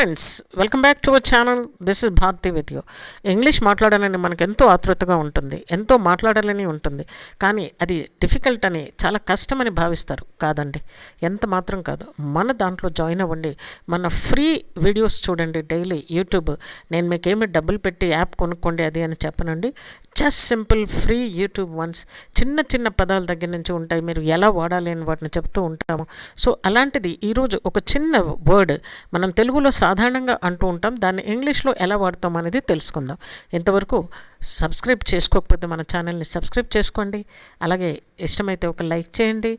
Friends welcome back to our channel this is Bharati with you English మాట్లాడాలని మనకు ఎంతో ఆతృతగా ఉంటుంది ఎంతో మాట్లాడాలని ఉంటుంది. కానీ అది డిఫికల్ట్ అని చాలా కష్టమని భావిస్తారు. కాదండి ఎంత మాత్రం కాదు. మన దాంట్లో జాయిన్ అవ్వండి. మన ఫ్రీ వీడియోస్ చూడండి డైలీ. యూట్యూబ్ నేను మీకు ఏమి డబ్బులు పెట్టి యాప్ కొనుక్కోండి అది అని చెప్పనండి. Just simple free YouTube once చిన్న చిన్న పదాల దగ్గర నుంచి ఉంటాయి. మీరు ఎలా వాడాలి అని వాటిని చెప్తూ ఉంటాము. సో అలాంటిది ఈరోజు ఒక చిన్న వర్డ్ మనం తెలుగులో సాధారణంగా అంటూ ఉంటాం. దాన్ని ఇంగ్లీష్లో ఎలా వాడతాం అనేది తెలుసుకుందాం. ఇంతవరకు సబ్స్క్రైబ్ చేసుకోకపోతే మన ఛానల్ని సబ్స్క్రైబ్ చేసుకోండి. అలాగే ఇష్టమైతే ఒక లైక్ చేయండి.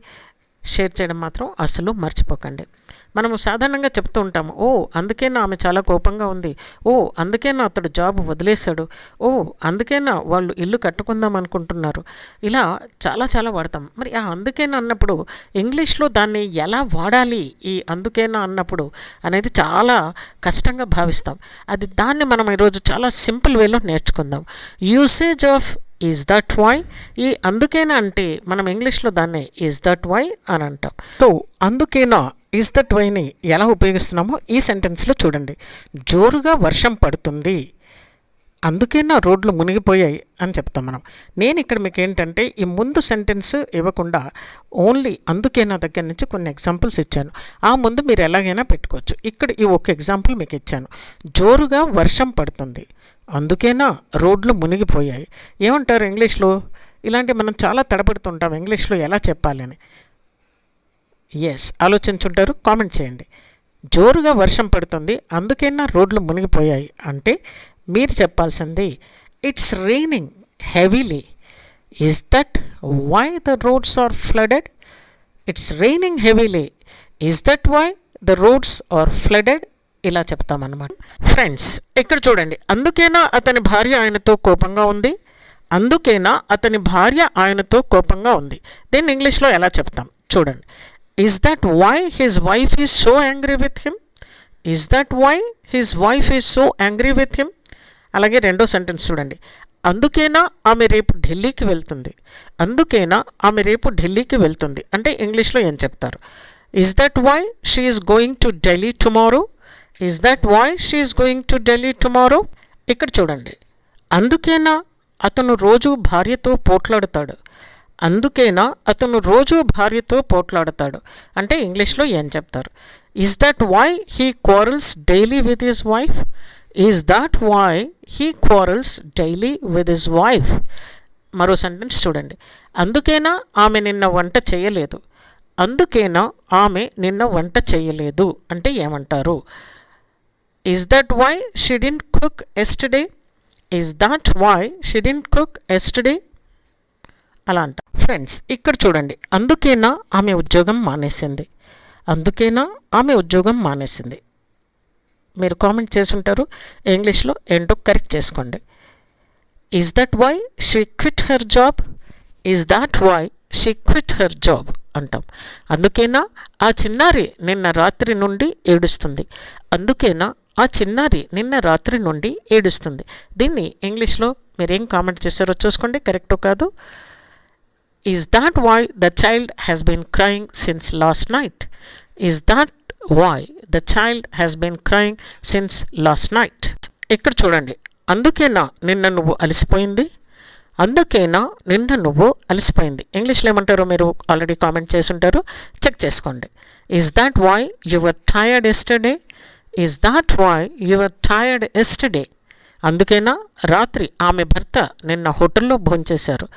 షేర్ చేయడం మాత్రం అసలు మర్చిపోకండి. మనము సాధారణంగా చెప్తూ ఉంటాము ఓ అందుకేనా ఆమె చాలా కోపంగా ఉంది. ఓ అందుకేనా అతడు జాబ్ వదిలేశాడు. ఓ అందుకేనా వాళ్ళు ఇల్లు కట్టుకుందాం అనుకుంటున్నారు. ఇలా చాలా చాలా వాడతాం. మరి ఆ అందుకేనా అన్నప్పుడు ఇంగ్లీష్లో దాన్ని ఎలా వాడాలి? ఈ అందుకేనా అన్నప్పుడు అనేది చాలా కష్టంగా భావిస్తాం. అది దాన్ని మనం ఈరోజు చాలా సింపుల్ వేలో నేర్చుకుందాం. Usage of is that why ఈ అందుకేనా అంటే మనం ఇంగ్లీష్లో దాన్ని ఈజ్ దట్ వై అని అంటాం. సో అందుకేనా ఈజ్ దట్ వైని ఎలా ఉపయోగిస్తున్నామో ఈ సెంటెన్స్లో చూడండి. జోరుగా వర్షం పడుతుంది. అందుకే నా రోడ్లు మునిగిపోయాయి అని చెప్తాం మనం. నేను ఇక్కడ మీకు ఏంటంటే ఈ ముందు సెంటెన్స్ ఇవ్వకుండా ఓన్లీ అందుకే నా దగ్గర నుంచి కొన్ని ఎగ్జాంపుల్స్ ఇచ్చాను. ఆ ముందు మీరు ఎలాగైనా పెట్టుకోవచ్చు. ఇక్కడ ఈ ఒక ఎగ్జాంపుల్ మీకు ఇచ్చాను. జోరుగా వర్షం పడుతుంది. అందుకేనా రోడ్లు మునిగిపోయాయి. ఏమంటారు ఇంగ్లీష్లో? ఇలాంటి మనం చాలా తడబడుతుంటాం ఇంగ్లీష్లో ఎలా చెప్పాలని. ఎస్ ఆలోచించుంటారు కామెంట్ చేయండి. జోరుగా వర్షం పడుతుంది అందుకైనా రోడ్లు మునిగిపోయాయి అంటే మీరు చెప్పాల్సింది it's raining heavily is that why the roads are flooded it's raining heavily is that why the roads are flooded ఇలా చెప్తామన్నమాట. ఫ్రెండ్స్ ఇక్కడ చూడండి అందుకేనా అతని భార్య ఆయనతో కోపంగా ఉంది? అందుకేనా అతని భార్య ఆయనతో కోపంగా ఉంది? దీన్ని ఇంగ్లీష్లో ఎలా చెప్తాం? చూడండి. Is that why his wife is so angry with him is that why his wife is so angry with him అలాగే రెండో సెంటెన్స్ చూడండి. అందుకేనా ఆమె రేపు ఢిల్లీకి వెళ్తుంది? అందుకేనా ఆమె రేపు ఢిల్లీకి వెళ్తుంది? అంటే ఇంగ్లీష్లో ఏం చెప్తారు? Is that why she is going to Delhi tomorrow is that why she is going to Delhi tomorrow ఇక్కడ చూడండి. అందుకేనా అతను రోజు భార్యతో పోట్లాడతాడు? అందుకేనా అతను రోజు భార్యతో పోట్లాడతాడు. అంటే ఇంగ్లీష్లో ఏం చెప్తారు? Is that why he quarrels daily with his wife is that why he quarrels daily with his wife మరో సెంటెన్స్ చూడండి. అందుకేనా ఆమె నిన్న వంట చేయలేదు? అందుకేనా ఆమె నిన్న వంట చేయలేదు? అంటే ఏమంటారు? Is that why she didn't cook yesterday is that why she didn't cook yesterday అలా అంట. ఫ్రెండ్స్ ఇక్కడ చూడండి. అందుకేనా ఆమె ఉద్యోగం మానేసింది? అందుకేనా ఆమె ఉద్యోగం మానేసింది? మీరు కామెంట్ చేసుంటారు ఇంగ్లీష్లో ఏంటో కరెక్ట్ చేసుకోండి. Is that why she quit her job is that why she quit her job అంటాం. అందుకేనా ఆ చిన్నారి నిన్న రాత్రి నుండి ఏడుస్తుంది. అందుకేనా ఆ చిన్నారి నిన్న రాత్రి నుండి ఏడుస్తుంది. దీన్ని ఇంగ్లీష్లో మీరేం కామెంట్ చేశారో చూసుకోండి. కరెక్టో కాదు. Is that why the child has been crying since last night is that why the child has been crying since last night ఇక్కడ చూడండి. అందుకేనా నిన్న నువ్వు అలసిపోయింది? అందుకేనా నిన్న నువ్వు అలసిపోయింది? ఇంగ్లీష్లో ఏమంటారో మీరు? ఆల్రెడీ కామెంట్ చేసి ఉంటారు చెక్ చేసుకోండి is that why your tired yesterday is that why your tired yesterday అందుకేనా? రాత్రి ఆమె భర్త నిన్న హోటల్లో భోంచేశారు.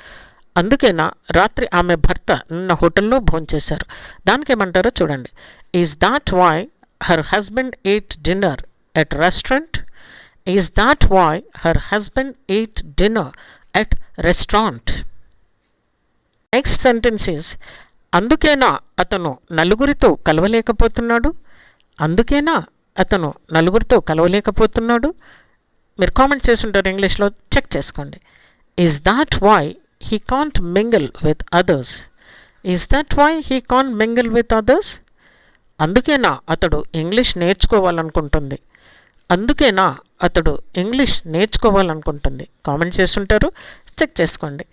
అందుకేనా రాత్రి ఆమె భర్త నిన్న హోటల్లో భోంచేశారు దానికేమంటారో చూడండి. Is that why her husband ate dinner at restaurant is that why her husband ate dinner at restaurant next sentence is అందుకేనా అతను నలుగురితో కలవలేకపోతున్నాడు? అందుకేనా అతను నలుగురితో కలవలేకపోతున్నాడు? మీరు కామెంట్ చేస్తుంటారు ఇంగ్లీష్లో చెక్ చేసుకోండి. Is that why he can't mingle with others is that why he can't mingle with others అందుకేనా అతడు ఇంగ్లీష్ నేర్చుకోవాలనుకుంటుంది. అందుకేనా అతడు ఇంగ్లీష్ నేర్చుకోవాలనుకుంటుంది. కామెంట్ చేస్తుంటారు. చెక్ చేసుకోండి.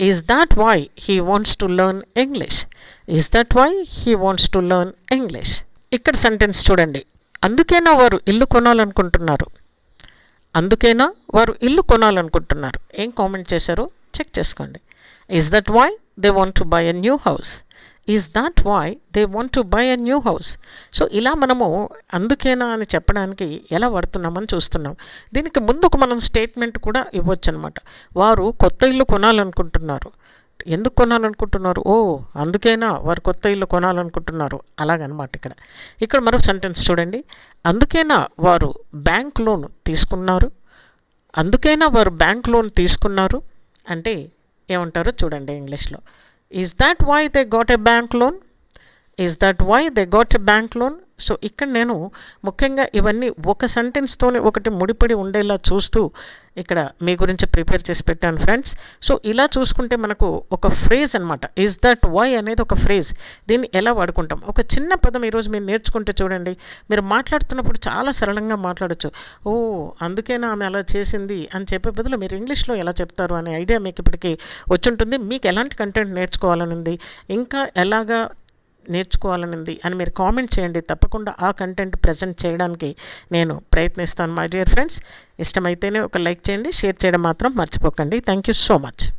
Is that why he wants to learn English is that why he wants to learn English ఇక్కడ sentence చూడండి. అందుకేనా వారు ఇల్లు కొనాలనుకుంటున్నారు? అందుకేనా వారు ఇల్లు కొనాలనుకుంటున్నారు? ఏం కామెంట్ చేశారు? చెక్ చేసుకోండి. Is that why they want to buy a new house is that why they want to buy a new house so ఇలా మనము అందుకేనా అని చెప్పడానికి ఎలా పడుతున్నామని చూస్తున్నాం. దీనికి ముందు ఒక మనం స్టేట్మెంట్ కూడా ఇవ్వచ్చు అనమాట వారు కొత్త ఇల్లు కొనాలనుకుంటున్నారు. ఎందుకు కొనాలనుకుంటున్నారు? ఓ అందుకేనా వారు కొత్త ఇల్లు కొనాలనుకుంటున్నారు. అలాగనమాట ఇక్కడ. ఇక్కడ మరొక సెంటెన్స్ చూడండి. అందుకేనా వారు బ్యాంక్ లోన్ తీసుకున్నారు? అందుకైనా వారు బ్యాంక్ లోన్ తీసుకున్నారు? అంటే ఏమంటారో చూడండి ఇంగ్లీష్లో. Is that why they got a bank loan is that why they got a bank loan so ఇక్కడ నేను ముఖ్యంగా ఇవన్నీ ఒక సెంటెన్స్తోనే ఒకటి ముడిపడి ఉండేలా చూస్తూ ఇక్కడ మీ గురించి ప్రిపేర్ చేసి పెట్టాను ఫ్రెండ్స్ సో ఇలా చూసుకుంటే మనకు ఒక ఫ్రేజ్ అనమాట ఈజ్ దట్ వై అనేది ఒక ఫ్రేజ్ దీన్ని ఎలా వాడుకుంటాం? ఒక చిన్న పదం ఈరోజు మీరు నేర్చుకుంటే చూడండి. మీరు మాట్లాడుతున్నప్పుడు చాలా సరళంగా మాట్లాడచ్చు. ఓ అందుకేనా ఆమె అలా చేసింది అని చెప్పే బదులు మీరు ఇంగ్లీష్లో ఎలా చెప్తారు అనే ఐడియా మీకు ఇప్పటికీ వచ్చుంటుంది. మీకు ఎలాంటి కంటెంట్ నేర్చుకోవాలని ఉంది ఇంకా ఎలాగా నేర్చుకోవాలనింది అని మీరు కామెంట్ చేయండి. తప్పకుండా ఆ కంటెంట్ ప్రజెంట్ చేయడానికి నేను ప్రయత్నిస్తాను మై డియర్ ఫ్రెండ్స్. ఇష్టమైతేనే ఒక లైక్ చేయండి షేర్ చేయడం మాత్రం మర్చిపోకండి. Thank you so much.